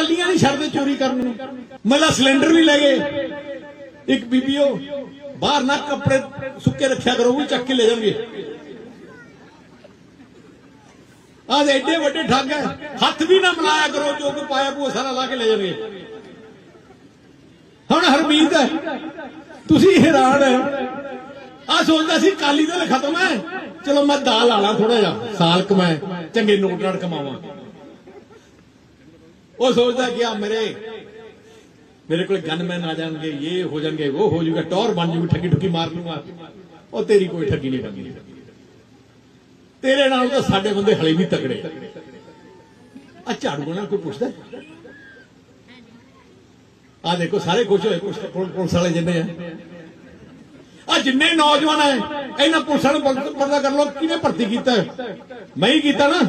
ਟਰਾਲੀਆਂ ਨਹੀਂ ਛੱਡਦੇ ਚੋਰੀ ਕਰਨ ਨੂੰ। ਮਤਲਬ ਸਿਲੰਡਰ ਵੀ ਲੈ ਗਏ। ਇੱਕ ਬੀਬੀਓ, ਬਾਹਰ ਨਾ ਕੱਪੜੇ ਸੁੱਕੇ ਰੱਖਿਆ ਕਰੋ, ਉਹ ਚੱਕ ਕੇ ਲੈ ਜਾਣਗੇ। ਆਹ ਐਡੇ ਵੱਡੇ ਠੱਗ ਹੈ, ਹੱਥ ਵੀ ਨਾ ਮਿਲਾਇਆ ਕਰੋ, ਜੋ ਕੋ ਪਾਇਆ ਪੂਆ ਸਾਰਾ ਲਾ ਕੇ ਲੈ ਜਾਣਗੇ। ਹੁਣ ਹਰਮੀਤ ਹੈ, ਤੁਸੀਂ ਹੈਰਾਨ ਹੈ। ਆ ਸੋਚਦਾ ਸੀ ਕਾਲੀ ਦਲ ਖਤਮ ਹੈ। ਚਲੋ ਮੈਂ ਦਾਲ ਲਾਣਾ ਥੋੜਾ ਜਿਹਾ, ਸਾਲ ਕਮਾਏ ਚੰਗੇ ਨੋਟ ਨਾਲ ਕਮਾਵਾਂ। ਉਹ ਸੋਚਦਾ ਕਿ ਆ ਮੇਰੇ। ਮੇਰੇ ਕੋਲ ਗਨਮੈਨ ਆ ਜਾਣਗੇ, ਇਹ ਹੋ ਜਾਣਗੇ, ਉਹ ਹੋ ਜਾਊਗਾ, ਟੌਰ ਬਣ ਜਾਊਗੀ, ਠੱਗੀ ਠੁੱਗੀ ਮਾਰ ਲੂੰਗਾ ਉਹ ਤੇਰੀ ਕੋਈ ਠੱਗੀ ਨਹੀਂ ਠੱਗੀ ਤੇਰੇ ਨਾਲ ਤਾਂ ਸਾਡੇ ਬੰਦੇ ਹਲੇ ਵੀ ਤਕੜੇ। ਆ ਝਾੜੂ ਨਾਲ ਕੋਈ ਪੁੱਛਦਾ? ਆ ਦੇਖੋ, ਸਾਰੇ ਖੁਸ਼ ਹੋਏ, ਪੁਲਿਸ ਪੁਲਿਸ ਵਾਲੇ ਜਿੰਨੇ ਆ। ਆ ਜਿੰਨੇ ਨੌਜਵਾਨ ਹੈ ਇਹਨਾਂ ਪੁਲਿਸਾਂ ਨੂੰ ਪਤਾ ਕਰ ਲਓ, ਕਿਹਨੇ ਭਰਤੀ ਕੀਤਾ? ਮੈਂ ਹੀ ਕੀਤਾ ਨਾ।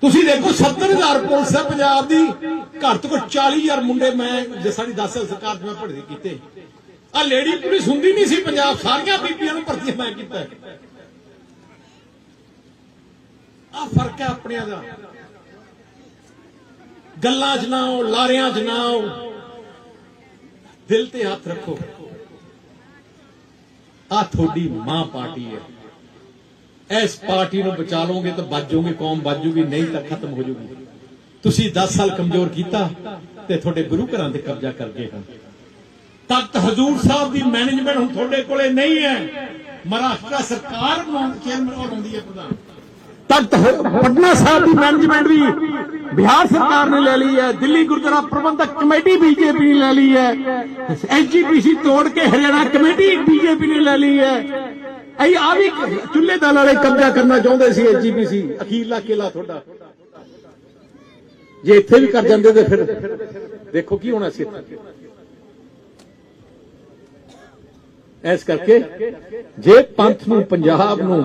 ਤੁਸੀਂ ਦੇਖੋ 70000 ਪੁਲਿਸ ਹੈ ਪੰਜਾਬ ਦੀ। ਘੱਟ ਤੋਂ ਘੱਟ 40000 ਮੁੰਡੇ ਮੈਂ ਜੇ ਸਾਡੀ 10 ਸਾਲ ਸਰਕਾਰ 'ਚ ਮੈਂ ਭਰਤੀ ਕੀਤੇ। ਆ ਲੇਡੀ ਪੁਲਿਸ ਹੁੰਦੀ ਨਹੀਂ ਸੀ ਪੰਜਾਬ, ਸਾਰੀਆਂ ਬੀਬੀਆਂ ਨੂੰ ਭਰਤੀ ਮੈਂ ਕੀਤਾ। ਆ ਫ਼ਰਕ ਹੈ ਆਪਣਿਆਂ ਦਾ। ਗੱਲਾਂ 'ਚ ਨਾ ਆਓ, ਲਾਰਿਆਂ 'ਚ ਨਾ ਆਓ। ਦਿਲ ਤੇ ਹੱਥ ਰੱਖੋ। ਆ ਤੁਹਾਡੀ ਮਾਂ ਪਾਰਟੀ ਹੈ। ਇਸ ਪਾਰਟੀ ਨੂੰ ਬਚਾ ਲਓਗੇ ਤਾਂ ਬਚ ਜਾਓਗੇ, ਕੌਮ ਬਚ ਜੂਗੀ ਨਹੀਂ ਤਾਂ ਖਤਮ ਹੋ ਜੂਗੀ ਤੁਸੀਂ 10 ਸਾਲ ਕਮਜ਼ੋਰ ਕੀਤਾ ਤੇ ਤੁਹਾਡੇ ਗੁਰੂ ਘਰਾਂ ਤੇ ਕਬਜ਼ਾ ਕਰ ਗਏ ਹਨ ਤਖਤ ਹਜ਼ੂਰ ਸਾਹਿਬ ਦੀ ਮੈਨੇਜਮੈਂਟ ਹੁਣ ਤੁਹਾਡੇ ਕੋਲੇ ਨਹੀਂ ਹੈ। ਮਹਾਰਾਸ਼ਟਰ ਸਰਕਾਰ ਬਣਾਉਣ ਚੇਅਰਮੈਨ ਉਹ ਹੈ ਪ੍ਰਧਾਨ। ਤਖਤ ਪਟਨਾ ਸਾਹਿਬ ਦੀ ਮੈਨੇਜਮੈਂਟ ਵੀ ਬਿਹਾਰ ਸਰਕਾਰ ਨੇ ਲੈ ਲਈ ਹੈ, ਦਿੱਲੀ ਗੁਰਦੁਆਰਾ ਪ੍ਰਬੰਧਕ ਕਮੇਟੀ ਬੀਜੇਪੀ ਨੇ ਲੈ ਲਈ ਹੈ। ਐਸਜੀਪੀਸੀ ਤੋੜ ਕੇ ਹਰਿਆਣਾ ਕਮੇਟੀ ਬੀਜੇਪੀ ਨੇ ਲੈ ਲਈ ਹੈ। ਅਸੀਂ ਆ ਵੀ ਚੁੱਲ੍ਹੇ ਦਲ ਵਾਲੇ ਕਬਜ਼ਾ ਕਰਨਾ ਚਾਹੁੰਦੇ ਸੀ ਐਸਜੀਪੀਸੀ ਅਖੀਰਲਾ ਕਿਲਾ ਤੁਹਾਡਾ। ਜੇ ਇੱਥੇ ਵੀ ਕਰ ਜਾਂਦੇ ਤੇ ਫਿਰ ਦੇਖੋ ਕੀ ਹੋਣਾ ਸੀ ਇਸ ਕਰਕੇ ਜੇ ਪੰਥ ਨੂੰ, ਪੰਜਾਬ ਨੂੰ,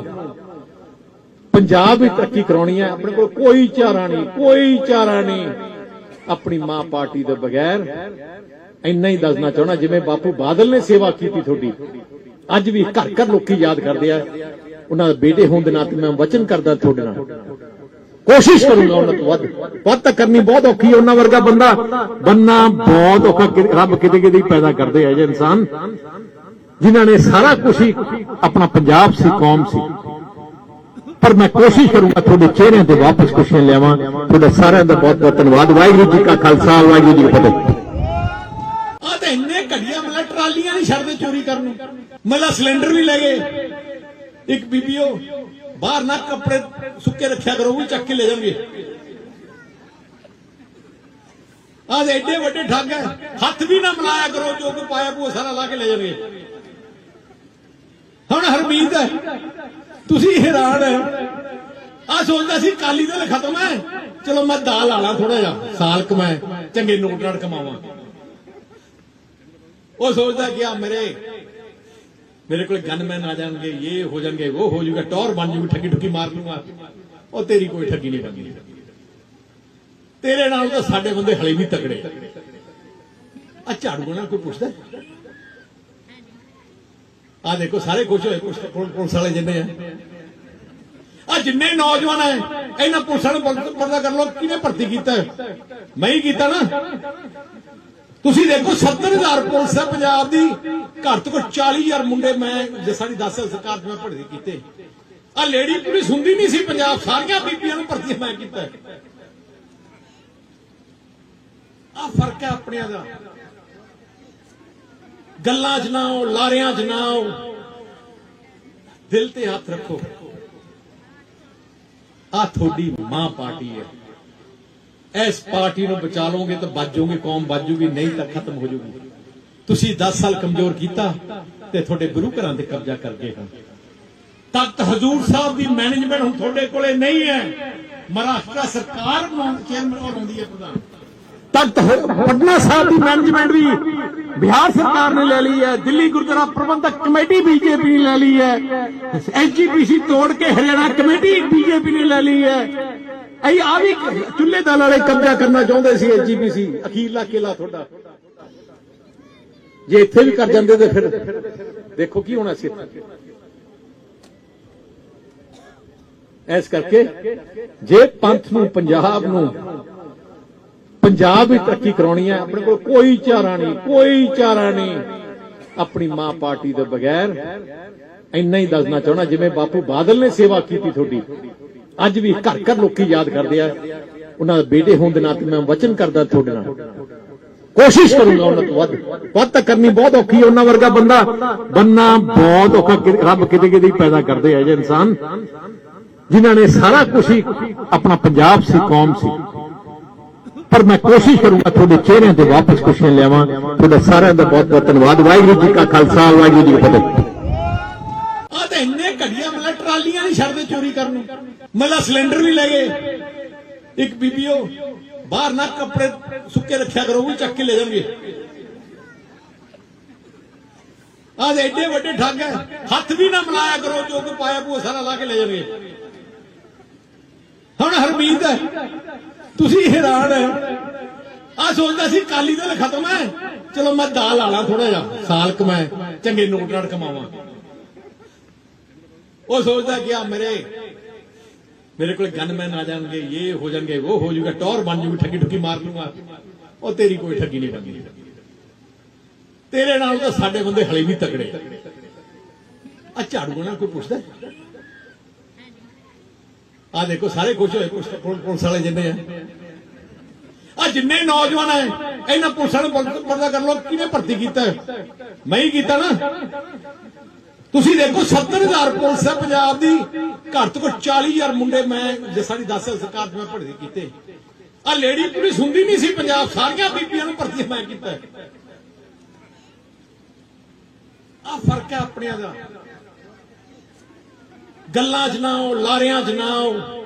ਪੰਜਾਬ ਵਿੱਚ ਤਰੱਕੀ ਕਰਾਉਣੀ ਹੈ, ਆਪਣੇ ਕੋਲ ਕੋਈ ਚਾਰਾ ਨਹੀਂ, ਕੋਈ ਚਾਰਾ ਨਹੀਂ। ਆਪਣੀ ਮਾਂ ਪਾਰਟੀ ਦੇ ਬਗੈਰ ਇੰਨਾ ਹੀ ਦੱਸਣਾ ਚਾਹਣਾ ਜਿਵੇਂ ਬਾਪੂ ਬਾਦਲ ਨੇ ਸੇਵਾ ਕੀਤੀ ਤੁਹਾਡੀ। ਅੱਜ ਵੀ ਘਰ ਘਰ ਲੋਕੀ ਯਾਦ ਕਰਦੇ ਆ। ਉਹਨਾਂ ਦੇ ਬੇਟੇ ਹੋਣ ਦੇ ਨਾਤੇ ਮੈਂ ਵਚਨ ਕਰਦਾ ਤੁਹਾਡੇ ਨਾਲ। ਕੋਸ਼ਿਸ਼ ਕਰੂੰਗਾ ਉਹਨਾਂ ਤੋਂ ਵੱਧ। ਵੱਧ ਤਾਂ ਕਰਨੀ ਬਹੁਤ ਔਖੀ ਉਹਨਾਂ ਵਰਗਾ ਬੰਦਾ ਬੰਨਾ ਬਹੁਤ ਔਖਾ ਰੱਬ ਕਿਤੇ ਕਿਤੇ ਹੀ ਪੈਦਾ ਕਰਦੇ ਆ ਜੇ ਇਨਸਾਨ। ਜਿਨ੍ਹਾਂ ਨੇ ਸਾਰਾ ਕੁਝ ਹੀ ਆਪਣਾ ਪੰਜਾਬ ਸੀ, ਕੌਮ ਸੀ। ਪਰ ਮੈਂ ਕੋਸ਼ਿਸ਼ ਕਰੂੰਗਾ ਤੁਹਾਡੇ ਚਿਹਰਿਆਂ ਤੇ ਵਾਪਸ ਖੁਸ਼ੀਆਂ ਲਿਆਵਾਂ। ਤੁਹਾਡਾ ਸਾਰਿਆਂ ਦਾ ਬਹੁਤ ਬਹੁਤ ਧੰਨਵਾਦ। ਵਾਹਿਗੁਰੂ ਜੀ ਕਾ ਖਾਲਸਾ, ਵਾਹਿਗੁਰੂ ਜੀ ਕੀ ਫਤਿਹ। ਆ ਤਾਂ ਇੰਨੇ ਘੜੀਆਂ ਮਤਲਬ ਟਰਾਲੀਆਂ ਨਹੀਂ ਛੱਡਦੇ ਚੋਰੀ ਕਰਨ ਨੂੰ। ਮਤਲਬ ਸਿਲੰਡਰ ਵੀ ਲੈ ਗਏ। ਇੱਕ ਬੀਬੀਓ ਬਾਹਰ ਨਾ ਕੱਪੜੇ ਸੁੱਕੇ ਰੱਖਿਆ ਕਰੋ, ਉਹ ਵੀ ਚੱਕ ਕੇ ਲੈ ਜਾਣਗੇ। ਆਹ ਐਡੇ ਵੱਡੇ ਠੱਗ ਹੈ ਹੱਥ ਵੀ ਨਾ ਮਿਲਾਇਆ ਕਰੋ, ਜੋ ਕੋ ਪਾਇਆ ਪੂਆ ਸਾਰਾ ਲਾ ਕੇ ਲੈ ਜਾਣਗੇ। ਹੁਣ ਹਰਮੀਤ, ਤੁਸੀਂ ਹੈਰਾਨ ਹੈ। ਆ ਸੋਚਦਾ ਸੀ ਕਾਲੀ ਦਲ ਖਤਮ ਹੈ। ਚਲੋ ਮੈਂ ਦਾਲ ਲਾਣਾ ਥੋੜਾ ਜਿਹਾ, ਸਾਲ ਕਮਾਏ ਚੰਗੇ ਨੋਟ ਨਾਲ ਕਮਾਵਾਂ। ਉਹ ਸੋਚਦਾ ਕਿ ਆ ਮੇਰੇ ਮੇਰੇ ਕੋਲ ਗਨਮੈਨ ਆ ਜਾਣਗੇ, ਇਹ ਹੋ ਜਾਣਗੇ, ਉਹ ਹੋ ਜਾਊਗਾ, ਟੌਰ ਬਣ ਜਾਊਗੀ, ਠੱਗੀ ਠੁੱਗੀ ਮਾਰ ਲੂੰਗਾ ਉਹ ਤੇਰੀ ਕੋਈ ਠੱਗੀ ਨਹੀਂ ਠੱਗੀ ਤੇਰੇ ਨਾਲ ਤਾਂ ਸਾਡੇ ਬੰਦੇ ਹਲੇ ਵੀ ਤਕੜੇ। ਆ ਝਾੜੂ ਨਾਲ ਕੋਈ ਪੁੱਛਦਾ? ਆ ਦੇਖੋ, ਸਾਰੇ ਖੁਸ਼ ਹੋਏ ਪੁਲਿਸ ਪੁਲਿਸ ਵਾਲੇ ਜਿੰਨੇ ਆ। ਆ ਜਿੰਨੇ ਨੌਜਵਾਨ ਹੈ ਇਹਨਾਂ ਪੁਲਿਸ ਨੂੰ ਪਤਾ ਕਰ ਲਓ, ਕਿਹਨੇ ਭਰਤੀ ਕੀਤਾ? ਮੈਂ ਹੀ ਕੀਤਾ ਨਾ। ਤੁਸੀਂ ਦੇਖੋ 70000 ਪੁਲਿਸ ਹੈ ਪੰਜਾਬ ਦੀ। ਘਰ ਤੋਂ ਘੱਟ 40000 ਮੁੰਡੇ ਮੈਂ, ਜੇ ਸਾਡੀ 10 ਸਾਲ ਸਰਕਾਰ 'ਚ ਮੈਂ ਭਰਤੀ ਕੀਤੇ। ਆ ਲੇਡੀ ਪੁਲਿਸ ਹੁੰਦੀ ਨਹੀਂ ਸੀ ਪੰਜਾਬ, ਸਾਰੀਆਂ ਬੀਬੀਆਂ ਨੂੰ ਭਰਤੀ ਮੈਂ ਕੀਤਾ। ਆ ਫ਼ਰਕ ਹੈ ਆਪਣਿਆਂ ਦਾ। ਗੱਲਾਂ 'ਚ ਨਾ ਆਓ, ਲਾਰਿਆਂ 'ਚ ਨਾ ਆਓ। ਦਿਲ ਤੇ ਹੱਥ ਰੱਖੋ। ਆ ਤੁਹਾਡੀ ਮਾਂ ਪਾਰਟੀ ਹੈ। ਇਸ ਪਾਰਟੀ ਨੂੰ ਬਚਾ ਲਓਗੇ ਤਾਂ ਬਚ ਜਾਓਗੇ, ਕੌਮ ਬਚ ਜੂਗੀ, ਨਹੀਂ ਤਾਂ ਖਤਮ ਹੋ ਜੂਗੀ। ਤੁਸੀਂ 10 ਸਾਲ ਕਮਜ਼ੋਰ ਕੀਤਾ ਤੇ ਤੁਹਾਡੇ ਗੁਰੂ ਘਰਾਂ ਤੇ ਕਬਜ਼ਾ ਕਰ ਗਏ ਹਨ ਤਖਤ ਹਜ਼ੂਰ ਸਾਹਿਬ ਦੀ ਮੈਨੇਜਮੈਂਟ ਹੁਣ ਤੁਹਾਡੇ ਕੋਲੇ ਨਹੀਂ ਹੈ। ਮਹਾਰਾਸ਼ਟਰ ਸਰਕਾਰ ਬਣਾਉਣ ਚੇਅਰਮੈਨ ਉਹ ਹੈ ਪ੍ਰਧਾਨ। ਤਖਤ ਪਟਨਾ ਸਾਹਿਬ ਦੀ ਮੈਨੇਜਮੈਂਟ ਵੀ ਬਿਹਾਰ ਸਰਕਾਰ ਨੇ ਲੈ ਲਈ ਹੈ, ਦਿੱਲੀ ਗੁਰਦੁਆਰਾ ਪ੍ਰਬੰਧਕ ਕਮੇਟੀ ਬੀਜੇਪੀ ਨੇ ਲੈ ਲਈ ਹੈ ਐਸਜੀਪੀਸੀ ਤੋੜ ਕੇ ਹਰਿਆਣਾ ਕਮੇਟੀ ਬੀਜੇਪੀ ਨੇ ਲੈ ਲਈ ਹੈ। ਅਸੀਂ ਆ ਵੀ ਚੁੱਲ੍ਹੇ ਦਲ ਵਾਲੇ ਕਬਜ਼ਾ ਕਰਨਾ ਚਾਹੁੰਦੇ ਸੀ ਐਸਜੀਪੀਸੀ ਅਖੀਰਲਾ ਕਿਲਾ ਤੁਹਾਡਾ। ਜੇ ਇੱਥੇ ਵੀ ਕਰ ਜਾਂਦੇ ਤੇ ਫਿਰ ਦੇਖੋ ਕੀ ਹੋਣਾ ਸੀ। ਇਸ ਕਰਕੇ ਜੇ ਪੰਥ ਨੂੰ, ਪੰਜਾਬ ਨੂੰ, ਪੰਜਾਬ ਵਿੱਚ ਤਰੱਕੀ ਕਰਾਉਣੀ ਹੈ, ਆਪਣੇ ਕੋਲ ਕੋਈ ਚਾਰਾ ਨਹੀਂ, ਕੋਈ ਚਾਰਾ ਨਹੀਂ। ਆਪਣੀ ਮਾਂ ਪਾਰਟੀ ਦੇ ਬਗੈਰ ਇੰਨਾ ਹੀ ਦੱਸਣਾ ਚਾਹਣਾ ਜਿਵੇਂ ਬਾਪੂ ਬਾਦਲ ਨੇ ਸੇਵਾ ਕੀਤੀ ਤੁਹਾਡੀ। ਅੱਜ ਵੀ ਘਰ ਘਰ ਲੋਕੀ ਯਾਦ ਕਰਦੇ ਆ। ਉਹਨਾਂ ਦੇ ਬੇਟੇ ਹੋਣ ਦੇ ਨਾਤੇ ਮੈਂ ਵਚਨ ਕਰਦਾ ਤੁਹਾਡੇ ਨਾਲ। ਕੋਸ਼ਿਸ਼ ਕਰੂੰਗਾ ਉਹਨਾਂ ਤੋਂ ਵੱਧ। ਵੱਧ ਤਾਂ ਕਰਨੀ ਬਹੁਤ ਔਖੀ ਹੈ ਉਹਨਾਂ ਵਰਗਾ ਬੰਦਾ ਬੰਨਾ ਬਹੁਤ ਔਖਾ। ਰੱਬ ਕਿਤੇ ਕਿਤੇ ਹੀ ਪੈਦਾ ਕਰਦੇ ਆ ਜੇ ਇਨਸਾਨ। ਜਿਨ੍ਹਾਂ ਨੇ ਸਾਰਾ ਕੁਝ ਹੀ ਆਪਣਾ ਪੰਜਾਬ ਸੀ, ਕੌਮ ਸੀ। ਪਰ ਮੈਂ ਕੋਸ਼ਿਸ਼ ਕਰੂੰਗਾ ਤੁਹਾਡੇ ਚਿਹਰਿਆਂ ਤੇ ਵਾਪਸ ਖੁਸ਼ੀਆਂ ਲਿਆਵਾਂ। ਤੁਹਾਡਾ ਸਾਰਿਆਂ ਦਾ ਬਹੁਤ ਬਹੁਤ ਧੰਨਵਾਦ। ਵਾਹਿਗੁਰੂ ਜੀ ਕਾ ਖਾਲਸਾ, ਵਾਹਿਗੁਰੂ ਜੀ ਕੀ ਫਤਿਹ। ਤੇ ਇੰਨੇ ਘੜੀਆਂ ਮਤਲਬ ਟਰਾਲੀਆਂ ਨਹੀਂ ਛੱਡਦੇ ਚੋਰੀ ਕਰਨ ਨੂੰ। ਮਤਲਬ ਸਿਲੰਡਰ ਵੀ ਲੈ ਗਏ। ਇੱਕ ਬੀਬੀਓ, ਬਾਹਰ ਨਾ ਕੱਪੜੇ ਸੁੱਕੇ ਰੱਖਿਆ ਕਰੋ, ਉਹ ਚੱਕ ਕੇ ਲੈ ਜਾਣਗੇ। ਆ ਐਡੇ ਵੱਡੇ ਠੱਗ ਹੈ, ਹੱਥ ਵੀ ਨਾ ਮਿਲਾਇਆ ਕਰੋ, ਜੋ ਕੋ ਪਾਇਆ ਪੂਆ ਸਾਰਾ ਲਾ ਕੇ ਲੈ ਜਾਣਗੇ। ਹੁਣ ਹਰਮੀਤ ਤੁਸੀਂ ਹੈਰਾਨ ਹੈ। ਆ ਸੋਚਦਾ ਸੀ ਕਾਲੀ ਦਲ ਖਤਮ ਹੈ। ਚਲੋ ਮੈਂ ਦਾਲ ਆਲਾ ਥੋੜਾ ਜਿਹਾ, ਸਾਲ ਕਮਾਏ ਚੰਗੇ ਨੋਟ ਨਾਲ ਕਮਾਵਾਂ। ਉਹ ਸੋਚਦਾ ਕਿ ਆ ਮੇਰੇ। ਮੇਰੇ ਕੋਲ ਗਨਮੈਨ ਆ ਜਾਣਗੇ, ਇਹ ਹੋ ਜਾਣਗੇ, ਉਹ ਹੋ ਜਾਊਗਾ, ਟੌਰ ਬਣ ਜੂਗੀ ਠੱਗੀ ਠੁੱਕੀ ਮਾਰ ਲੂੰਗਾ ਉਹ ਤੇਰੀ ਕੋਈ ਠੱਗੀ ਨਹੀਂ ਬਣਨੀ ਤੇਰੇ ਨਾਲ ਤਾਂ ਸਾਡੇ ਬੰਦੇ ਹਲੇ ਵੀ ਤਕੜੇ। ਆ ਝਾੜੂ ਨਾਲ ਕੋਈ ਪੁੱਛਦਾ? ਆ ਦੇਖੋ, ਸਾਰੇ ਖੁਸ਼ ਹੋਏ, ਪੁਲਿਸ ਪੁਲਿਸ- ਵਾਲੇ ਜਿੰਨੇ ਆ। ਆ ਜਿੰਨੇ ਨੌਜਵਾਨ ਹੈ ਇਹਨਾਂ ਪੁਲਿਸਾਂ ਨੂੰ ਪਰਦਾ ਕਰ ਲੋ ਕਿਹਨੇ ਭਰਤੀ ਕੀਤਾ? ਮੈਂ ਹੀ ਕੀਤਾ ਨਾ। ਤੁਸੀਂ ਦੇਖੋ 70000 ਪੁਲਿਸ ਹੈ ਪੰਜਾਬ ਦੀ। ਘਰ ਤੋਂ ਘੱਟ 40000 ਮੁੰਡੇ ਮੈਂ, ਜੇ ਸਾਡੀ 10 ਸਾਲ ਸਰਕਾਰ 'ਚ ਮੈਂ ਭਰਤੀ ਕੀਤੇ। ਆ ਲੇਡੀ ਪੁਲਿਸ ਹੁੰਦੀ ਨਹੀਂ ਸੀ ਪੰਜਾਬ, ਸਾਰੀਆਂ ਬੀਬੀਆਂ ਨੂੰ ਭਰਤੀ ਮੈਂ ਕੀਤਾ। ਆ ਫ਼ਰਕ ਹੈ ਆਪਣਿਆਂ ਦਾ। ਗੱਲਾਂ 'ਚ ਨਾ ਆਓ, ਲਾਰਿਆਂ 'ਚ ਨਾ ਆਓ।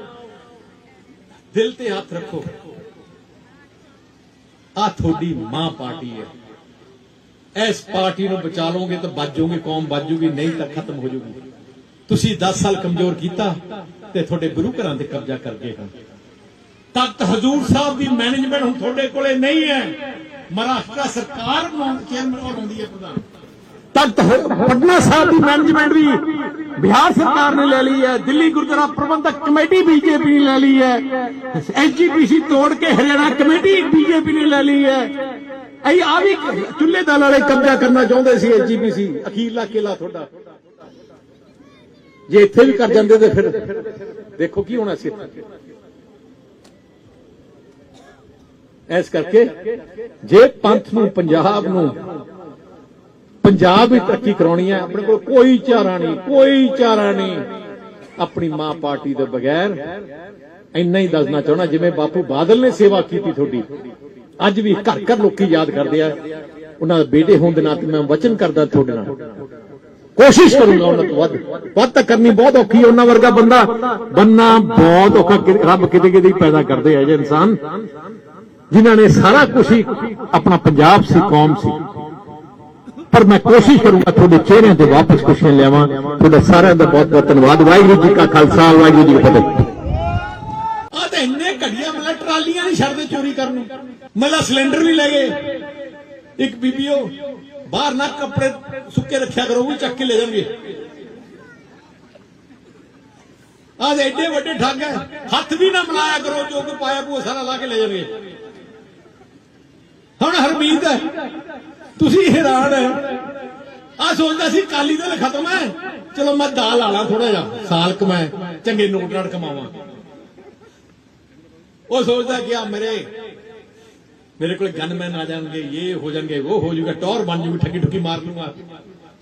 ਦਿਲ ਤੇ ਹੱਥ ਰੱਖੋ। ਆ ਤੁਹਾਡੀ ਮਾਂ ਪਾਰਟੀ ਹੈ। ਇਸ ਪਾਰਟੀ ਨੂੰ ਬਚਾ ਲਓਗੇ ਤਾਂ ਬਚ ਜਾਓਗੇ, ਕੌਮ ਬਚ ਜੂਗੀ ਨਹੀਂ ਤਾਂ ਖਤਮ ਹੋ ਜੂਗੀ ਤੁਸੀਂ 10 ਸਾਲ ਕਮਜ਼ੋਰ ਕੀਤਾ ਤੇ ਤੁਹਾਡੇ ਗੁਰੂ ਘਰਾਂ ਤੇ ਕਬਜ਼ਾ ਕਰ ਗਏ ਹਨ ਤਖਤ ਹਜ਼ੂਰ ਸਾਹਿਬ ਦੀ ਮੈਨੇਜਮੈਂਟ ਹੁਣ ਤੁਹਾਡੇ ਕੋਲੇ ਨਹੀਂ ਹੈ। ਮਹਾਰਾਸ਼ਟਰ ਸਰਕਾਰ ਨੂੰ ਚੇਅਰਮੈਨ ਉਹ ਹੈ ਪ੍ਰਧਾਨ। ਤਖਤ ਪਟਨਾ ਸਾਹਿਬ ਦੀ ਮੈਨੇਜਮੈਂਟ ਵੀ ਬਿਹਾਰ ਸਰਕਾਰ ਨੇ ਲੈ ਲਈ ਹੈ, ਦਿੱਲੀ ਗੁਰਦੁਆਰਾ ਪ੍ਰਬੰਧਕ ਕਮੇਟੀ ਬੀਜੇਪੀ ਨੇ ਲੈ ਲਈ ਹੈ। ਐਸਜੀਪੀਸੀ ਤੋੜ ਕੇ ਹਰਿਆਣਾ ਕਮੇਟੀ ਬੀਜੇਪੀ ਨੇ ਲੈ ਲਈ ਹੈ। ਅਈ ਆ ਵੀ ਚੁੱਲ੍ਹੇ ਦਲ ਵਾਲੇ ਕਬਜ਼ਾ ਕਰਨਾ ਚਾਹੁੰਦੇ ਸੀ ਐਸਜੀਪੀਸੀ ਅਖੀਰਲਾ ਕਿਲਾ ਤੁਹਾਡਾ। ਜੇ ਇੱਥੇ ਵੀ ਕਰ ਜਾਂਦੇ ਤੇ ਫਿਰ ਦੇਖੋ ਕੀ ਹੋਣਾ ਸੀ। ਇਸ ਕਰਕੇ ਜੇ ਪੰਥ ਨੂੰ, ਪੰਜਾਬ ਨੂੰ, ਪੰਜਾਬ ਵਿੱਚ ਤਰੱਕੀ ਕਰਾਉਣੀ ਹੈ, ਆਪਣੇ ਕੋਲ ਕੋਈ ਚਾਰਾ ਨਹੀਂ, ਕੋਈ ਚਾਰਾ ਨਹੀਂ। ਆਪਣੀ ਮਾਂ ਪਾਰਟੀ ਦੇ ਬਗੈਰ ਇੰਨਾ ਹੀ ਦੱਸਣਾ ਚਾਹਣਾ ਜਿਵੇਂ ਬਾਪੂ ਬਾਦਲ ਨੇ ਸੇਵਾ ਕੀਤੀ ਤੁਹਾਡੀ। ਅੱਜ ਵੀ ਘਰ ਘਰ ਲੋਕੀ ਯਾਦ ਕਰਦੇ ਆ, ਉਹਨਾਂ ਦੇ ਬੇਟੇ ਹੋਣ ਦੇ ਨਾਤੇ ਮੈਂ ਵਚਨ ਕਰਦਾ ਤੁਹਾਡੇ ਨਾਲ। ਕੋਸ਼ਿਸ਼ ਕਰੂੰਗਾ ਉਹਨਾਂ ਤੋਂ ਵੱਧ। ਵੱਧ ਤਾਂ ਕਰਨੀ ਬਹੁਤ ਔਖੀ ਉਹਨਾਂ ਵਰਗਾ ਬੰਦਾ ਬੰਨਾ ਬਹੁਤ ਔਖਾ ਰੱਬ ਕਿਤੇ ਕਿਤੇ ਹੀ ਪੈਦਾ ਕਰਦੇ ਆ ਜੇ ਇਨਸਾਨ। ਜਿਨ੍ਹਾਂ ਨੇ ਸਾਰਾ ਕੁਝ ਹੀ ਆਪਣਾ ਪੰਜਾਬ ਸੀ, ਕੌਮ ਸੀ। ਪਰ ਮੈਂ ਕੋਸ਼ਿਸ਼ ਕਰੂੰਗਾ ਤੁਹਾਡੇ ਚਿਹਰਿਆਂ ਤੇ ਵਾਪਸ ਖੁਸ਼ੀਆਂ ਲਿਆਵਾਂ। ਤੁਹਾਡਾ ਸਾਰਿਆਂ ਦਾ ਬਹੁਤ ਬਹੁਤ ਧੰਨਵਾਦ। ਵਾਹਿਗੁਰੂ ਜੀ ਕਾ ਖਾਲਸਾ, ਵਾਹਿਗੁਰੂ ਜੀ ਕੀ ਫਤਿਹ। ਤੇ ਇੰਨੇ ਘੜੀਆਂ, ਮਤਲਬ ਟਰਾਲੀਆਂ ਨਹੀਂ ਛੱਡਦੇ ਚੋਰੀ ਕਰਨ ਨੂੰ। ਮਤਲਬ ਸਿਲੰਡਰ ਵੀ ਲੈ ਗਏ। ਇੱਕ ਬੀਬੀਓ, ਬਾਹਰ ਨਾ ਕੱਪੜੇ ਸੁੱਕੇ ਰੱਖਿਆ ਕਰੋ, ਉਹ ਚੱਕ ਕੇ ਲੈ ਜਾਣਗੇ। ਆ ਐਡੇ ਵੱਡੇ ਠੱਗ ਹੈ, ਹੱਥ ਵੀ ਨਾ ਮਿਲਾਇਆ ਕਰੋ, ਜੋ ਕੋ ਪਾਇਆ ਪੂ ਸਾਰਾ ਲਾ ਕੇ ਲੈ ਜਾਣਗੇ। ਹੁਣ ਹਰਮੀਤ ਹੈ, ਤੁਸੀਂ ਹੈਰਾਨ ਹੈ। ਆ ਸੋਚਦਾ ਸੀ ਕਾਲੀ ਦਲ ਖਤਮ ਹੈ। ਚਲੋ ਮੈਂ ਦਾਲ ਆਲਾ ਥੋੜਾ ਜਿਹਾ, ਸਾਲ ਕਮਾਏ ਚੰਗੇ ਨੋਟ ਨਾਲ ਕਮਾਵਾਂ। ਉਹ ਸੋਚਦਾ ਕਿ ਆ ਮੇਰੇ। ਮੇਰੇ ਕੋਲ ਗਨਮੈਨ ਆ ਜਾਣਗੇ, ਇਹ ਹੋ ਜਾਣਗੇ, ਉਹ ਹੋ ਜਾਊਗਾ, ਟੌਰ ਬਣ ਜੂਗੀ, ਠੱਗੀ ਠੁੱਗੀ ਮਾਰ ਲੂੰਗਾ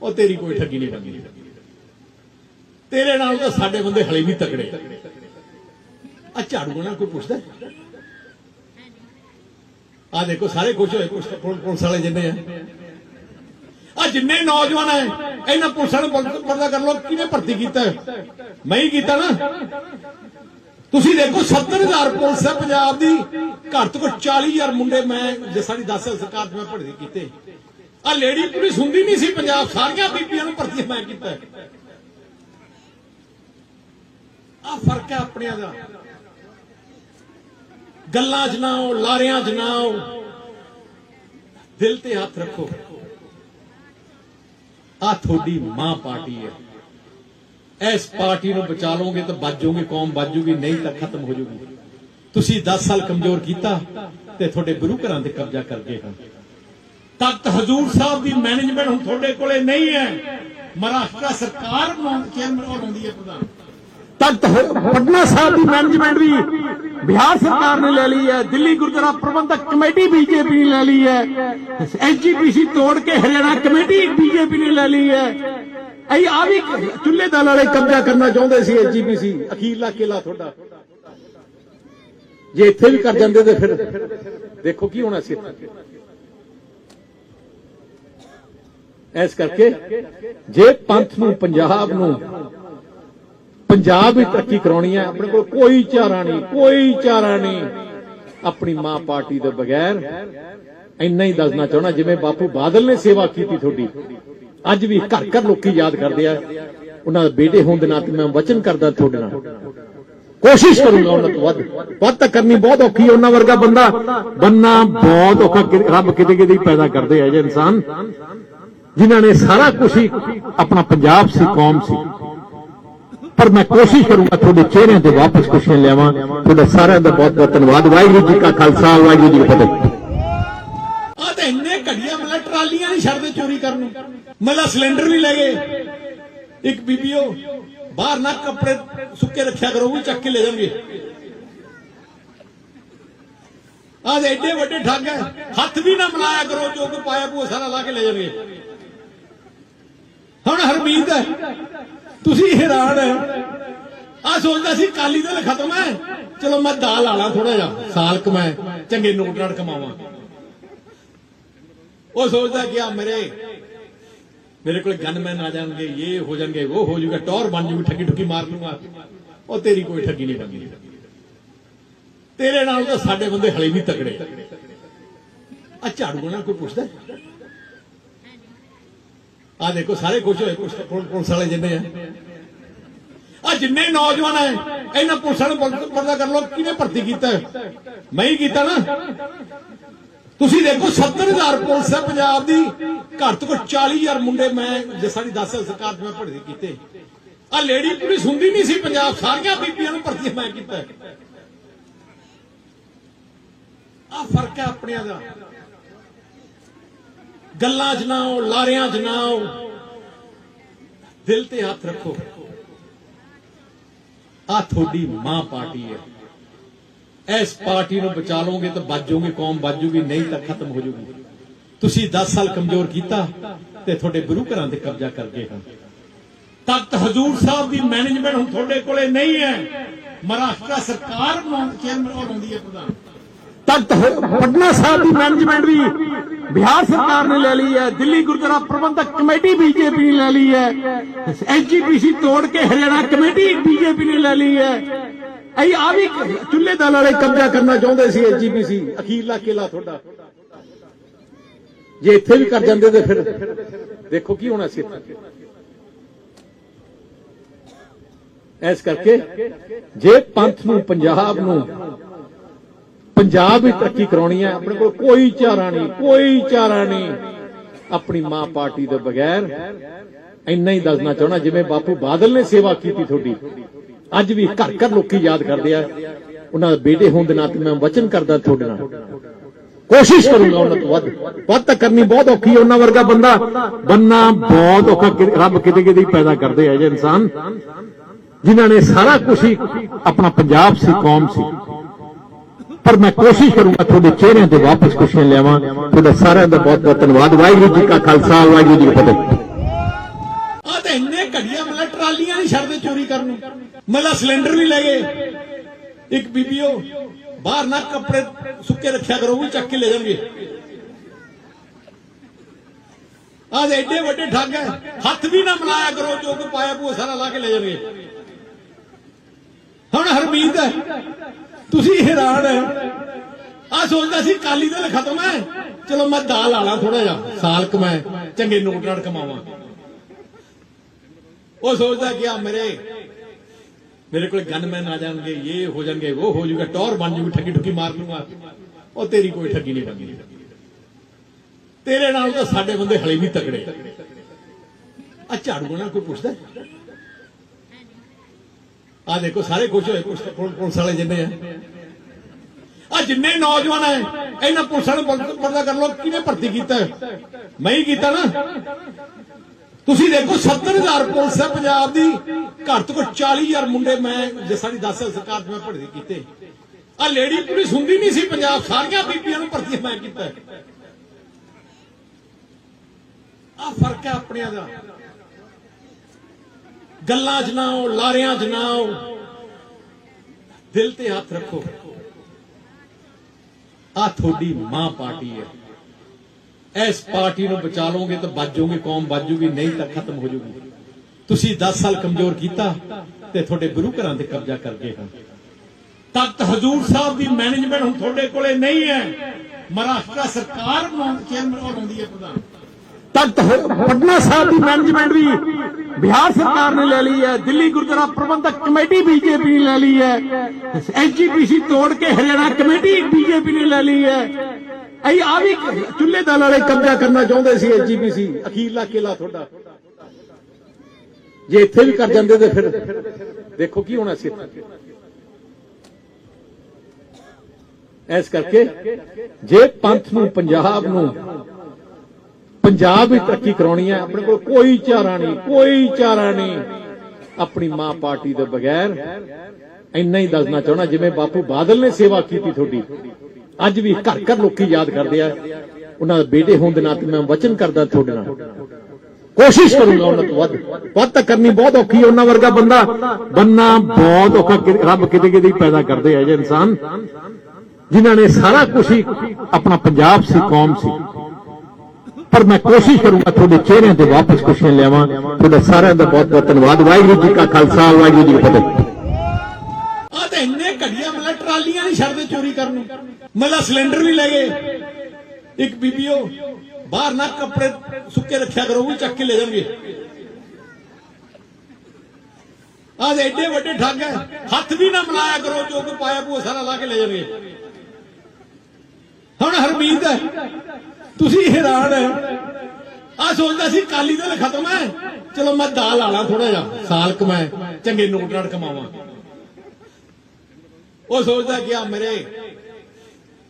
ਉਹ ਤੇਰੀ ਕੋਈ ਠੱਗੀ ਨਹੀਂ ਬਣਨੀ ਤੇਰੇ ਨਾਲ ਤਾਂ ਸਾਡੇ ਬੰਦੇ ਹਲੇ ਵੀ ਤਕੜੇ। ਆ ਝਾੜੂ ਨਾਲ ਕੋਈ ਪੁੱਛਦਾ? ਆ ਦੇਖੋ, ਸਾਰੇ ਖੁਸ਼ ਹੋਏ, ਪੁਲਿਸ ਪੁਲਿਸ ਵਾਲੇ ਜਿੰਨੇ ਆ। ਆ ਜਿੰਨੇ ਨੌਜਵਾਨ ਹੈ ਇਹਨਾਂ ਪੁਲਿਸਾਂ ਨੂੰ ਪਤਾ ਪਤਾ ਕਰ ਲੋ ਕਿਹਨੇ ਭਰਤੀ ਕੀਤਾ? ਮੈਂ ਹੀ ਕੀਤਾ ਨਾ। ਤੁਸੀਂ ਦੇਖੋ 70000 ਪੁਲਿਸ ਹੈ ਪੰਜਾਬ ਦੀ। ਘੱਟ ਤੋਂ ਘੱਟ 40000 ਮੁੰਡੇ ਮੈਂ, ਜੇ ਸਾਡੀ 10 ਸਾਲ ਸਰਕਾਰ 'ਚ ਮੈਂ ਭਰਤੀ ਕੀਤੇ। ਆ ਲੇਡੀ ਪੁਲਿਸ ਹੁੰਦੀ ਨਹੀਂ ਸੀ ਪੰਜਾਬ, ਸਾਰੀਆਂ ਬੀਬੀਆਂ ਨੂੰ ਭਰਤੀ ਮੈਂ ਕੀਤਾ। ਆ ਫ਼ਰਕ ਹੈ ਆਪਣਿਆਂ ਦਾ। ਗੱਲਾਂ 'ਚ ਨਾ ਲਾਰਿਆਂ 'ਚ ਨਾ ਦਿਲ ਤੇ ਹੱਥ ਰੱਖੋ। ਆ ਤੁਹਾਡੀ ਮਾਂ ਪਾਰਟੀ ਹੈ। ਇਸ ਪਾਰਟੀ ਨੂੰ ਬਚਾ ਲਓਗੇ ਤਾਂ ਬਚ ਜਾਓਗੇ, ਕੌਮ ਬਚ ਜੂਗੀ, ਨਹੀਂ ਤਾਂ ਖਤਮ ਹੋ ਜੂਗੀ। ਤੁਸੀਂ 10 ਸਾਲ ਕਮਜ਼ੋਰ ਕੀਤਾ ਤੇ ਤੁਹਾਡੇ ਗੁਰੂ ਘਰਾਂ ਤੇ ਕਬਜ਼ਾ ਕਰ ਗਏ ਹਨ ਤਖਤ ਹਜ਼ੂਰ ਸਾਹਿਬ ਦੀ ਮੈਨੇਜਮੈਂਟ ਹੁਣ ਤੁਹਾਡੇ ਕੋਲੇ ਨਹੀਂ ਹੈ। ਮਹਾਰਾਸ਼ਟਰ ਸਰਕਾਰ ਬਣਾਉਣ ਚੇਅਰਮੈਨ ਬਣਾਉਂਦੀ ਹੈ ਪ੍ਰਧਾਨ। ਤਖਤ ਪਟਨਾ ਸਾਹਿਬ ਦੀ ਮੈਨੇਜਮੈਂਟ ਵੀ ਬਿਹਾਰ ਸਰਕਾਰ ਨੇ ਲੈ ਲਈ ਹੈ, ਦਿੱਲੀ ਗੁਰਦੁਆਰਾ ਪ੍ਰਬੰਧਕ ਕਮੇਟੀ ਬੀਜੇਪੀ ਨੇ ਲੈ ਲਈ ਹੈ। ਐਸਜੀਪੀਸੀ ਤੋੜ ਕੇ ਹਰਿਆਣਾ ਕਮੇਟੀ ਬੀਜੇਪੀ ਨੇ ਲੈ ਲਈ ਹੈ। ਅਈ ਆ ਵੀ ਚੁੱਲ੍ਹੇ ਦਲ ਵਾਲੇ ਕਬਜ਼ਾ ਕਰਨਾ ਚਾਹੁੰਦੇ ਸੀ ਐਸਜੀਪੀਸੀ ਅਖੀਰਲਾ ਕਿਲਾ ਤੁਹਾਡਾ। ਜੇ ਇੱਥੇ ਵੀ ਕਰ ਜਾਂਦੇ ਤੇ ਫਿਰ ਦੇਖੋ ਕੀ ਹੋਣਾ ਸੀ ਇਸ ਕਰਕੇ ਜੇ ਪੰਥ ਨੂੰ, ਪੰਜਾਬ ਨੂੰ, ਪੰਜਾਬ ਵਿੱਚ ਤਰੱਕੀ ਕਰਾਉਣੀ ਹੈ, ਆਪਣੇ ਕੋਲ ਕੋਈ ਚਾਰਾ ਨਹੀਂ, ਕੋਈ ਚਾਰਾ ਨਹੀਂ। ਆਪਣੀ ਮਾਂ ਪਾਰਟੀ ਦੇ ਬਗੈਰ ਇੰਨਾ ਹੀ ਦੱਸਣਾ ਚਾਹਣਾ ਜਿਵੇਂ ਬਾਪੂ ਬਾਦਲ ਨੇ ਸੇਵਾ ਕੀਤੀ ਤੁਹਾਡੀ। ਅੱਜ ਵੀ ਘਰ ਘਰ ਲੋਕੀ ਯਾਦ ਕਰਦੇ ਆ, ਉਹਨਾਂ ਦੇ ਬੇਟੇ ਹੋਣ ਦੇ ਨਾਤੇ ਮੈਂ ਵਚਨ ਕਰਦਾ ਤੁਹਾਡੇ ਨਾਲ। ਕੋਸ਼ਿਸ਼ ਕਰੂੰਗਾ ਉਹਨਾਂ ਤੋਂ ਵੱਧ। ਵੱਧ ਤਾਂ ਕਰਨੀ ਬਹੁਤ ਔਖੀ ਉਹਨਾਂ ਵਰਗਾ ਬੰਦਾ ਬੰਨਾ ਬਹੁਤ ਔਖਾ ਰੱਬ ਕਿਤੇ ਕਿਤੇ ਪੈਦਾ ਕਰਦੇ ਆ ਜੇ ਇਨਸਾਨ। ਜਿਨ੍ਹਾਂ ਨੇ ਸਾਰਾ ਕੁਝ ਹੀ ਆਪਣਾ ਪੰਜਾਬ ਸੀ, ਕੌਮ ਸੀ। ਪਰ ਮੈਂ ਕੋਸ਼ਿਸ਼ ਕਰੂੰਗਾ ਤੁਹਾਡੇ ਚਿਹਰਿਆਂ ਤੇ ਵਾਪਸ ਖੁਸ਼ੀਆਂ ਲਿਆਵਾਂ। ਤੁਹਾਡਾ ਸਾਰਿਆਂ ਦਾ ਬਹੁਤ ਬਹੁਤ ਧੰਨਵਾਦ। ਵਾਹਿਗੁਰੂ ਜੀ ਕਾ ਖਾਲਸਾ, ਵਾਹਿਗੁਰੂ ਜੀ ਕੀ ਫਤਿਹ। ਆ ਤਾਂ ਇੰਨੇ ਘੜੀਆਂ ਮਤਲਬ ਟਰਾਲੀਆਂ ਨਹੀਂ ਛੱਡਦੇ ਚੋਰੀ ਕਰਨ ਨੂੰ। ਮਤਲਬ ਸਿਲੰਡਰ ਵੀ ਲੈ ਗਏ। ਇੱਕ ਬੀਬੀਓ ਬਾਹਰ ਨਾ ਕੱਪੜੇ ਸੁੱਕੇ ਰੱਖਿਆ ਕਰੋ, ਉਹ ਚੱਕ ਕੇ ਲੈ ਜਾਣਗੇ। ਆ ਦੇ ਐਡੇ ਵੱਡੇ ਠੱਗ ਹੈ, ਹੱਥ ਵੀ ਨਾ ਮਿਲਾਇਆ ਕਰੋ, ਜੋ ਕੋ ਪਾਇਆ ਪੂਆ ਸਾਰਾ ਲਾ ਕੇ ਲੈ ਜਾਣਗੇ। ਹੁਣ ਹਰਮੀਤ ਹੈ, ਤੁਸੀਂ ਹੈਰਾਨ ਹੈ। ਆ ਸੋਚਦਾ ਸੀ ਕਾਲੀ ਦਲ ਖਤਮ ਹੈ। ਚਲੋ ਮੈਂ ਦਾਲ ਆਲਾ ਥੋੜਾ ਜਿਹਾ, ਸਾਲ ਕਮਾਏ ਚੰਗੇ ਨੋਟ ਨਾਲ ਕਮਾਵਾਂ। ਉਹ ਸੋਚਦਾ ਕਿ ਆ ਮੇਰੇ। ਮੇਰੇ ਕੋਲ ਗਨਮੈਨ ਆ ਜਾਣਗੇ, ਇਹ ਹੋ ਜਾਣਗੇ, ਉਹ ਹੋ ਜਾਊਗਾ, ਟੌਰ ਬਣ ਜਾਊਗੀ, ਠੱਗੀ ਠੁੱਗੀ ਮਾਰ ਲੂੰਗਾ ਉਹ ਤੇਰੀ ਕੋਈ ਠੱਗੀ ਨਹੀਂ ਠੱਗੀ ਤੇਰੇ ਨਾਲ ਤਾਂ ਸਾਡੇ ਬੰਦੇ ਹਲੇ ਵੀ ਤਕੜੇ। ਆ ਝਾੜੂ ਨਾਲ ਕੋਈ ਪੁੱਛਦਾ? ਆ ਦੇਖੋ, ਸਾਰੇ ਖੁਸ਼ ਹੋਏ, ਪੁਲਿਸ ਪੁਲਿਸ ਵਾਲੇ ਜਿੰਨੇ ਆ। ਆ ਜਿੰਨੇ ਨੌਜਵਾਨ ਹੈ ਇਹਨਾਂ ਪੁਲਿਸਾਂ ਨੂੰ ਪਰਦਾ ਕਰ ਲੋ ਕਿਹਨੇ ਭਰਤੀ ਕੀਤਾ? ਮੈਂ ਹੀ ਕੀਤਾ ਨਾ। ਤੁਸੀਂ ਦੇਖੋ 70000 ਪੁਲਿਸ ਹੈ ਪੰਜਾਬ ਦੀ। ਘੱਟ ਤੋਂ ਘੱਟ 40000 ਮੁੰਡੇ ਮੈਂ, ਜੇ ਸਾਡੀ 10 ਸਾਲ ਸਰਕਾਰ 'ਚ ਮੈਂ ਭਰਤੀ ਕੀਤੇ। ਆ ਲੇਡੀ ਪੁਲਿਸ ਹੁੰਦੀ ਨਹੀਂ ਸੀ ਪੰਜਾਬ, ਸਾਰੀਆਂ ਬੀਬੀਆਂ ਨੂੰ ਭਰਤੀ ਮੈਂ ਕੀਤਾ। ਆ ਫ਼ਰਕ ਹੈ ਆਪਣਿਆਂ ਦਾ। ਗੱਲਾਂ 'ਚ ਨਾ ਆਓ, ਲਾਰਿਆਂ 'ਚ ਨਾ ਆਓ। ਦਿਲ ਤੇ ਹੱਥ ਰੱਖੋ। ਆ ਤੁਹਾਡੀ ਮਾਂ ਪਾਰਟੀ ਹੈ। ਇਸ ਪਾਰਟੀ ਨੂੰ ਬਚਾ ਲਓਗੇ ਤਾਂ ਬਚ ਜਾਓਗੇ ਕੌਮ ਬਚ ਜੂਗੀ ਨਹੀਂ ਤਾਂ ਖਤਮ ਹੋ ਜੂਗੀ ਤੁਸੀਂ 10 ਸਾਲ ਕਮਜ਼ੋਰ ਕੀਤਾ ਤੇ ਤੁਹਾਡੇ ਗੁਰੂ ਘਰਾਂ ਤੇ ਕਬਜ਼ਾ ਕਰ ਗਏ ਹਨ ਤਖਤ ਹਜ਼ੂਰ ਸਾਹਿਬ ਦੀ ਮੈਨੇਜਮੈਂਟ ਹੁਣ ਤੁਹਾਡੇ ਕੋਲੇ ਨਹੀਂ ਹੈ। ਮਹਾਰਾਸ਼ਟਰ ਸਰਕਾਰ ਬਣਾਉਣ ਚੇਅਰਮੈਨ ਬਣਾਉਂਦੀ ਹੈ ਪ੍ਰਧਾਨ। ਤਖਤ ਪਟਨਾ ਸਾਹਿਬ ਦੀ ਮੈਨੇਜਮੈਂਟ ਵੀ ਬਿਹਾਰ ਸਰਕਾਰ ਨੇ ਲੈ ਲਈ ਹੈ, ਦਿੱਲੀ ਗੁਰਦੁਆਰਾ ਪ੍ਰਬੰਧਕ ਕਮੇਟੀ ਬੀਜੇਪੀ ਨੇ ਲੈ ਲਈ ਹੈ। ਐਸਜੀਪੀਸੀ ਤੋੜ ਕੇ ਹਰਿਆਣਾ ਕਮੇਟੀ ਬੀਜੇਪੀ ਨੇ ਲੈ ਲਈ ਹੈ। ਅਈ ਆ ਵੀ ਚੁੱਲ੍ਹੇ ਦਲ ਵਾਲੇ ਕਬਜ਼ਾ ਕਰਨਾ ਚਾਹੁੰਦੇ ਸੀ ਐਸਜੀਪੀਸੀ ਅਖੀਰਲਾ ਕਿਲਾ ਤੁਹਾਡਾ। ਜੇ ਇੱਥੇ ਵੀ ਕਰ ਜਾਂਦੇ ਤੇ ਫਿਰ ਦੇਖੋ ਕੀ ਹੋਣਾ ਸੀ। ਇਸ ਕਰਕੇ ਜੇ ਪੰਥ ਨੂੰ ਪੰਜਾਬ ਨੂੰ ਪੰਜਾਬ ਵਿੱਚ ਤਰੱਕੀ ਕਰਾਉਣੀ ਹੈ ਆਪਣੇ ਕੋਲ ਕੋਈ ਚਾਰਾ ਨਹੀਂ ਕੋਈ ਚਾਰਾ ਨਹੀਂ। ਆਪਣੀ ਮਾਂ ਪਾਰਟੀ ਦੇ ਬਗੈਰ ਇੰਨਾ ਹੀ ਦੱਸਣਾ ਚਾਹਣਾ ਜਿਵੇਂ ਬਾਪੂ ਬਾਦਲ ਨੇ ਸੇਵਾ ਕੀਤੀ ਤੁਹਾਡੀ। ਅੱਜ ਵੀ ਘਰ ਘਰ ਲੋਕੀ ਯਾਦ ਕਰਦੇ ਆ, ਉਹਨਾਂ ਦੇ ਬੇਟੇ ਹੋਣ ਦੇ ਨਾਤੇ ਮੈਂ ਵਚਨ ਕਰਦਾ ਤੁਹਾਡੇ ਨਾਲ। ਕੋਸ਼ਿਸ਼ ਕਰੂੰਗਾ ਉਹਨਾਂ ਤੋਂ ਵੱਧ। ਵੱਧ ਤਾਂ ਕਰਨੀ ਬਹੁਤ ਔਖੀ ਉਹਨਾਂ ਵਰਗਾ ਬੰਦਾ ਬੰਨਾ ਬਹੁਤ ਔਖਾ ਰੱਬ ਕਿਤੇ ਕਿਤੇ ਹੀ ਪੈਦਾ ਕਰਦੇ ਆ ਜੇ ਇਨਸਾਨ। ਜਿਨ੍ਹਾਂ ਨੇ ਸਾਰਾ ਕੁਝ ਹੀ ਆਪਣਾ ਪੰਜਾਬ ਸੀ, ਕੌਮ ਸੀ। ਪਰ ਮੈਂ ਕੋਸ਼ਿਸ਼ ਕਰੂੰਗਾ ਤੁਹਾਡੇ ਚਿਹਰਿਆਂ ਤੇ ਵਾਪਸ ਖੁਸ਼ੀਆਂ ਲਿਆਵਾਂ। ਤੁਹਾਡਾ ਸਾਰਿਆਂ ਦਾ ਬਹੁਤ ਬਹੁਤ ਧੰਨਵਾਦ। ਵਾਹਿਗੁਰੂ ਜੀ ਕਾ ਖਾਲਸਾ, ਵਾਹਿਗੁਰੂ ਜੀ ਕੀ ਫਤਿਹ। ਆ ਤਾਂ ਇੰਨੇ ਘੜੀਆਂ, ਮਤਲਬ ਟਰਾਲੀਆਂ ਨਹੀਂ ਛੱਡਦੇ ਚੋਰੀ ਕਰਨ ਮਤਲਬ ਸਿਲੰਡਰ ਵੀ ਲੈ ਗਏ। ਇੱਕ ਬੀਬੀਓ ਬਾਹਰ ਨਾ ਕੱਪੜੇ ਸੁੱਕੇ ਰੱਖਿਆ ਕਰੋ, ਉਹ ਚੱਕ ਕੇ ਲੈ ਜਾਣਗੇ। ਆ ਦੇ ਐਡੇ ਵੱਡੇ ਠੱਗ ਹੈ, ਹੱਥ ਵੀ ਨਾ ਮਿਲਾਇਆ ਕਰੋ, ਜੋ ਕੋ ਪਾਇਆ ਪੂਆ ਸਾਰਾ ਲਾ ਕੇ ਲੈ ਜਾਣਗੇ। ਹੁਣ ਹਰਮੀਤ, ਤੁਸੀਂ ਹੈਰਾਨ ਹੈ। ਆ ਸੋਚਦਾ ਸੀ ਕਾਲੀ ਦਲ ਖਤਮ ਹੈ। ਚਲੋ ਮੈਂ ਦਾਲ ਆਲਾ ਥੋੜਾ ਜਿਹਾ, ਸਾਲ ਕਮਾਏ ਚੰਗੇ ਨੋਟ ਨਾਲ ਕਮਾਵਾਂ। ਉਹ ਸੋਚਦਾ ਕਿ ਆ ਮੇਰੇ। ਮੇਰੇ ਕੋਲ ਗਨਮੈਨ ਆ ਜਾਣਗੇ, ਇਹ ਹੋ ਜਾਣਗੇ, ਉਹ ਹੋ ਜਾਊਗਾ, ਟੌਰ ਬਣ ਜਾਊਗੀ, ਠੱਗੀ ਠੁੱਗੀ ਮਾਰ ਲੂੰਗਾ ਉਹ ਤੇਰੀ ਕੋਈ ਠੱਗੀ ਨਹੀਂ ਠੱਗੀ ਤੇਰੇ ਨਾਲ ਤਾਂ ਸਾਡੇ ਬੰਦੇ ਹਲੇ ਵੀ ਤਕੜੇ। ਆ ਝਾੜੂ ਨਾਲ ਕੋਈ ਪੁੱਛਦਾ? ਆ ਦੇਖੋ, ਸਾਰੇ ਖੁਸ਼ ਹੋਏ, ਪੁਲਿਸ ਪੁਲਿਸ ਵਾਲੇ ਜਿੰਨੇ ਆ। ਆ ਜਿੰਨੇ ਨੌਜਵਾਨ ਐ ਇਹਨਾਂ ਪੁਲਿਸ ਵਾਲੇ ਪਰਦਾ ਕਰ ਲਓ ਕਿਹਨੇ ਭਰਤੀ ਕੀਤਾ? ਮੈਂ ਹੀ ਕੀਤਾ ਨਾ। ਤੁਸੀਂ ਦੇਖੋ 70000 ਪੁਲਿਸ ਹੈ ਪੰਜਾਬ ਦੀ। ਘਰ ਤੋਂ ਘੱਟ 40000 ਮੁੰਡੇ ਮੈਂ, ਜੇ ਸਾਡੀ 10 ਸਾਲ ਸਰਕਾਰ 'ਚ ਮੈਂ ਭਰਤੀ ਕੀਤੇ। ਆ ਲੇਡੀ ਪੁਲਿਸ ਹੁੰਦੀ ਨਹੀਂ ਸੀ ਪੰਜਾਬ, ਸਾਰੀਆਂ ਬੀਬੀਆਂ ਨੂੰ ਭਰਤੀ ਮੈਂ ਕੀਤਾ। ਆ ਫ਼ਰਕ ਹੈ ਆਪਣਿਆਂ ਦਾ। ਗੱਲਾਂ 'ਚ ਨਾ ਆਓ, ਲਾਰਿਆਂ 'ਚ ਨਾ ਆਓ। ਦਿਲ ਤੇ ਹੱਥ ਰੱਖੋ। ਆ ਤੁਹਾਡੀ ਮਾਂ ਪਾਰਟੀ ਹੈ। ਇਸ ਪਾਰਟੀ ਨੂੰ ਬਚਾ ਲਓਗੇ ਤਾਂ ਬਚ ਜਾਓਗੇ ਕੌਮ ਬਚ ਜਾਊਗੀ ਨਹੀਂ ਤਾਂ ਖਤਮ ਹੋ ਜਾਊਗੀ ਤੁਸੀਂ 10 ਸਾਲ ਕਮਜ਼ੋਰ ਕੀਤਾ ਤੇ ਤੁਹਾਡੇ ਗੁਰੂ ਘਰਾਂ ਤੇ ਕਬਜ਼ਾ ਕਰ ਗਏ ਹਨ ਤਖਤ ਹਜ਼ੂਰ ਸਾਹਿਬ ਦੀ ਮੈਨੇਜਮੈਂਟ ਹੁਣ ਤੁਹਾਡੇ ਕੋਲੇ ਨਹੀਂ ਹੈ। ਮਹਾਰਾਸ਼ਟਰ ਸਰਕਾਰ ਬਣਾਉਣ ਚੇਅਰਮੈਨ ਬਣਾਉਂਦੀ ਹੈ ਪ੍ਰਧਾਨ। ਤਖਤ ਪਟਨਾ ਸਾਹਿਬ ਦੀ ਮੈਨੇਜਮੈਂਟ ਵੀ ਬਿਹਾਰ ਸਰਕਾਰ ਨੇ ਲੈ ਲਈ ਹੈ, ਦਿੱਲੀ ਗੁਰਦੁਆਰਾ ਪ੍ਰਬੰਧਕ ਕਮੇਟੀ ਬੀਜੇਪੀ ਨੇ ਲੈ ਲਈ ਹੈ। ਐਸਜੀਪੀਸੀ ਤੋੜ ਕੇ ਹਰਿਆਣਾ ਕਮੇਟੀ ਬੀਜੇਪੀ ਨੇ ਲੈ ਲਈ ਹੈ। ਅਸੀਂ ਆ ਵੀ ਚੁੱਲ੍ਹੇ ਦਲ ਵਾਲੇ ਕਬਜ਼ਾ ਕਰਨਾ ਚਾਹੁੰਦੇ ਸੀ ਐਸਜੀਪੀਸੀ ਅਖੀਰਲਾ ਕਿਲਾ ਤੁਹਾਡਾ। ਜੇ ਇੱਥੇ ਵੀ ਕਰ ਜਾਂਦੇ ਤੇ ਫਿਰ ਦੇਖੋ ਕੀ ਹੋਣਾ ਸੀ ਇਸ ਕਰਕੇ ਜੇ ਪੰਥ ਨੂੰ, ਪੰਜਾਬ ਨੂੰ, ਪੰਜਾਬ ਵਿੱਚ ਤਰੱਕੀ ਕਰਾਉਣੀ ਹੈ, ਆਪਣੇ ਕੋਲ ਕੋਈ ਚਾਰਾ ਨਹੀਂ, ਕੋਈ ਚਾਰਾ ਨਹੀਂ। ਆਪਣੀ ਮਾਂ ਪਾਰਟੀ ਦੇ ਬਗੈਰ ਇੰਨਾ ਹੀ ਦੱਸਣਾ ਚਾਹਣਾ ਜਿਵੇਂ ਬਾਪੂ ਬਾਦਲ ਨੇ ਸੇਵਾ ਕੀਤੀ ਤੁਹਾਡੀ। ਅੱਜ ਵੀ ਘਰ ਘਰ ਲੋਕੀ ਯਾਦ ਕਰਦੇ ਆ, ਉਹਨਾਂ ਦੇ ਬੇਟੇ ਹੋਣ ਦੇ ਨਾਤੇ ਮੈਂ ਵਚਨ ਕਰਦਾ ਤੁਹਾਡੇ ਨਾਲ। ਕੋਸ਼ਿਸ਼ ਕਰੂੰਗਾ ਉਹਨਾਂ ਤੋਂ ਵੱਧ। ਵੱਧ ਤਾਂ ਕਰਨੀ ਬਹੁਤ ਔਖੀ ਹੈ ਉਹਨਾਂ ਵਰਗਾ ਬੰਦਾ ਬੰਨਾ ਬਹੁਤ ਔਖਾ ਰੱਬ ਕਿਤੇ ਕਿਤੇ ਹੀ ਪੈਦਾ ਕਰਦੇ ਆ ਜੇ ਇਨਸਾਨ। ਜਿਨ੍ਹਾਂ ਨੇ ਸਾਰਾ ਕੁਝ ਹੀ ਆਪਣਾ ਪੰਜਾਬ ਸੀ, ਕੌਮ ਸੀ। ਪਰ ਮੈਂ ਕੋਸ਼ਿਸ਼ ਕਰੂੰਗਾ ਤੁਹਾਡੇ ਚਿਹਰਿਆਂ ਤੇ ਵਾਪਸ ਖੁਸ਼ੀਆਂ ਲਿਆਵਾਂ। ਤੁਹਾਡਾ ਸਾਰਿਆਂ ਦਾ ਬਹੁਤ ਬਹੁਤ ਧੰਨਵਾਦ। ਵਾਹਿਗੁਰੂ ਜੀ ਕਾ ਖਾਲਸਾ, ਵਾਹਿਗੁਰੂ ਜੀ ਕੀ ਫਤਿਹ। ਆ ਤਾਂ ਇੰਨੇ ਘੜੀਆਂ ਮਤਲਬ ਟਰਾਲੀਆਂ ਨਹੀਂ ਛੱਡਦੇ ਚੋਰੀ ਕਰਨ ਨੂੰ। ਮਤਲਬ ਸਿਲੰਡਰ ਵੀ ਲੈ ਗਏ। ਇੱਕ ਬੀਬੀਓ ਬਾਹਰ ਨਾ ਕੱਪੜੇ ਸੁੱਕੇ ਰੱਖਿਆ ਕਰੋ, ਉਹ ਚੱਕ ਕੇ ਲੈ ਜਾਣਗੇ। ਆ ਦੇ ਐਡੇ ਵੱਡੇ ਠੱਗ ਹੈ, ਹੱਥ ਵੀ ਨਾ ਮਿਲਾਇਆ ਕਰੋ, ਜੋ ਕੋ ਪਾਇਆ ਪੂ ਸਾਰਾ ਲਾ ਕੇ ਲੈ ਜਾਣਗੇ। ਹੁਣ ਹਰਮੀਤ ਤੁਸੀਂ ਹੈਰਾਨ ਹੈ। ਆ ਸੋਚਦਾ ਸੀ ਕਾਲੀ ਦਲ ਖਤਮ ਹੈ। ਚਲੋ ਮੈਂ ਦਾਲ ਲਾ ਆਲਾ ਥੋੜਾ ਜਿਹਾ, ਸਾਲ ਕਮਾਏ ਚੰਗੇ ਨੋਟ ਨਾਲ ਕਮਾਵਾਂ। ਉਹ ਸੋਚਦਾ ਕਿ ਆ ਮੇਰੇ।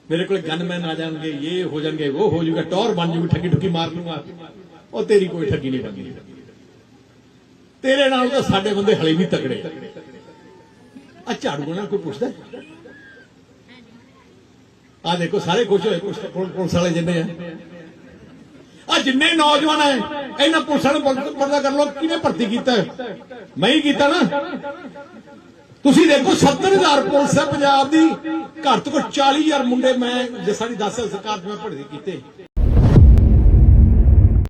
ਮੇਰੇ ਕੋਲ ਗਨਮੈਨ ਆ ਜਾਣਗੇ, ਇਹ ਹੋ ਜਾਣਗੇ, ਉਹ ਹੋ ਜਾਊਗਾ, ਟੌਰ ਬਣ ਜਾਊਗੀ, ਠੱਗੀ ਠੁੱਗੀ ਮਾਰ ਲੂੰਗਾ ਉਹ ਤੇਰੀ ਕੋਈ ਠੱਗੀ ਨਹੀਂ ਬਣਨੀ ਤੇਰੇ ਨਾਲ ਤਾਂ ਸਾਡੇ ਬੰਦੇ ਹਲੇ ਵੀ ਤਕੜੇ। ਆ ਝਾੜੂ ਨਾਲ ਕੋਈ ਪੁੱਛਦਾ? ਆ ਦੇਖੋ, ਸਾਰੇ ਖੁਸ਼ ਹੋਏ, ਪੁਲਿਸ ਵਾਲੇ ਜਿੰਨੇ ਆ। ਆ ਜਿੰਨੇ ਨੌਜਵਾਨ ਐ ਇਹਨਾਂ ਪੁਲਿਸਾਂ ਨੂੰ ਪਤਾ ਕਰ ਲਓ, ਕਿਹਨੇ ਭਰਤੀ ਕੀਤਾ? ਮੈਂ ਹੀ ਕੀਤਾ ਨਾ। ਤੁਸੀਂ ਦੇਖੋ 70000 ਪੁਲਿਸ ਹੈ ਪੰਜਾਬ ਦੀ। ਘੱਟ ਤੋਂ ਘੱਟ 40000 ਮੁੰਡੇ ਮੈਂ, ਜੇ ਸਾਡੀ 10 ਸਾਲ ਸਰਕਾਰ 'ਚ ਮੈਂ ਭਰਤੀ ਕੀਤੇ।